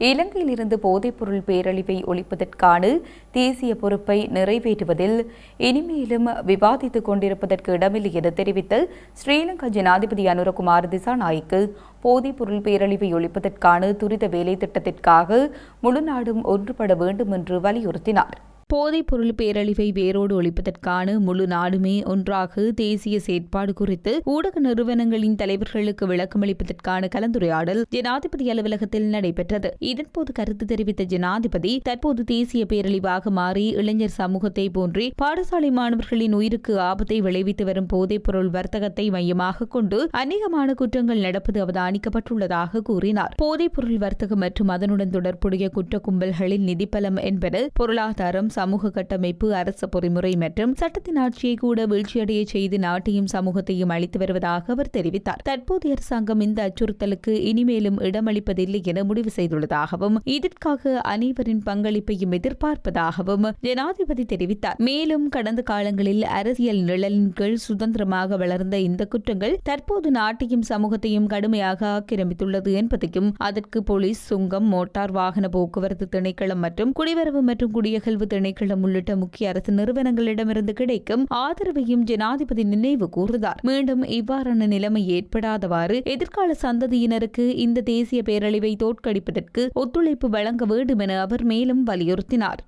இலங்கையிலிருந்து போதைப்பொருள் பேரழிவை ஒழிப்பதற்கான தேசிய பொறுப்பை நிறைவேற்றுவதில் இனிமேலும் விவாதித்துக் கொண்டிருப்பதற்கு இடமில்லை என தெரிவித்த ஸ்ரீலங்கா ஜனாதிபதி அனுரகுமார் திசாநாய்க்கு போதைப்பொருள் பேரழிவை ஒழிப்பதற்கான துரித வேலை திட்டத்திற்காக முழு நாடும் ஒன்றுபட வேண்டும் என்று வலியுறுத்தினார். போதைப்பொருள் பேரழிவை வேரோடு ஒழிப்பதற்கான முழு நாடுமே ஒன்றாக தேசிய செயற்பாடு குறித்து ஊடக நிறுவனங்களின் தலைவர்களுக்கு விளக்கமளிப்பதற்கான கலந்துரையாடல் ஜனாதிபதி அலுவலகத்தில் நடைபெற்றது. இதன்போது கருத்து தெரிவித்த ஜனாதிபதி தற்போது தேசிய பேரழிவாக மாறி இளைஞர் சமூகத்தை போன்றி பாடசாலை மாணவர்களின் உயிருக்கு ஆபத்தை விளைவித்து வரும் போதைப்பொருள் வர்த்தகத்தை மையமாக கொண்டு அநேகமான குற்றங்கள் நடப்பது அவதானிக்கப்பட்டுள்ளதாக கூறினார். போதைப்பொருள் வர்த்தகம் மற்றும் அதனுடன் தொடர்புடைய குற்ற கும்பல்களின் நிதிப்பலம் என்பது பொருளாதாரம் சமூக கட்டமைப்பு அரச பொறிமுறை மற்றும் சட்டத்தின் ஆட்சியை கூட வீழ்ச்சியடைய செய்து நாட்டையும் சமூகத்தையும் அளித்து வருவதாக அவர் தெரிவித்தார். தற்போதைய அரசாங்கம் இந்த அச்சுறுத்தலுக்கு இனிமேலும் இடமளிப்பதில்லை என முடிவு செய்துள்ளதாகவும் இதற்காக அனைவரின் பங்களிப்பையும் எதிர்பார்ப்பதாகவும் ஜனாதிபதி தெரிவித்தார். மேலும் கடந்த காலங்களில் அரசியல் நிழலின் கீழ் சுதந்திரமாக வளர்ந்த இந்த குற்றங்கள் தற்போது நாட்டையும் சமூகத்தையும் கடுமையாக ஆக்கிரமித்துள்ளது என்பதையும் அதற்கு போலீஸ் சுங்கம் மோட்டார் வாகன போக்குவரத்து திணைக்களம் மற்றும் குடிவரவு மற்றும் குடியகழ்வு திணை திணைக்களம் உள்ளிட்ட முக்கிய அரசு நிறுவனங்களிடமிருந்து கிடைக்கும் ஆதரவையும் ஜனாதிபதி நினைவு கூர்ந்தார். மீண்டும் இவ்வாறான நிலைமை ஏற்படாதவாறு எதிர்கால சந்ததியினருக்கு இந்த தேசிய பேரழிவை தோற்கடிப்பதற்கு ஒத்துழைப்பு வழங்க வேண்டும் என அவர் மேலும் வலியுறுத்தினார்.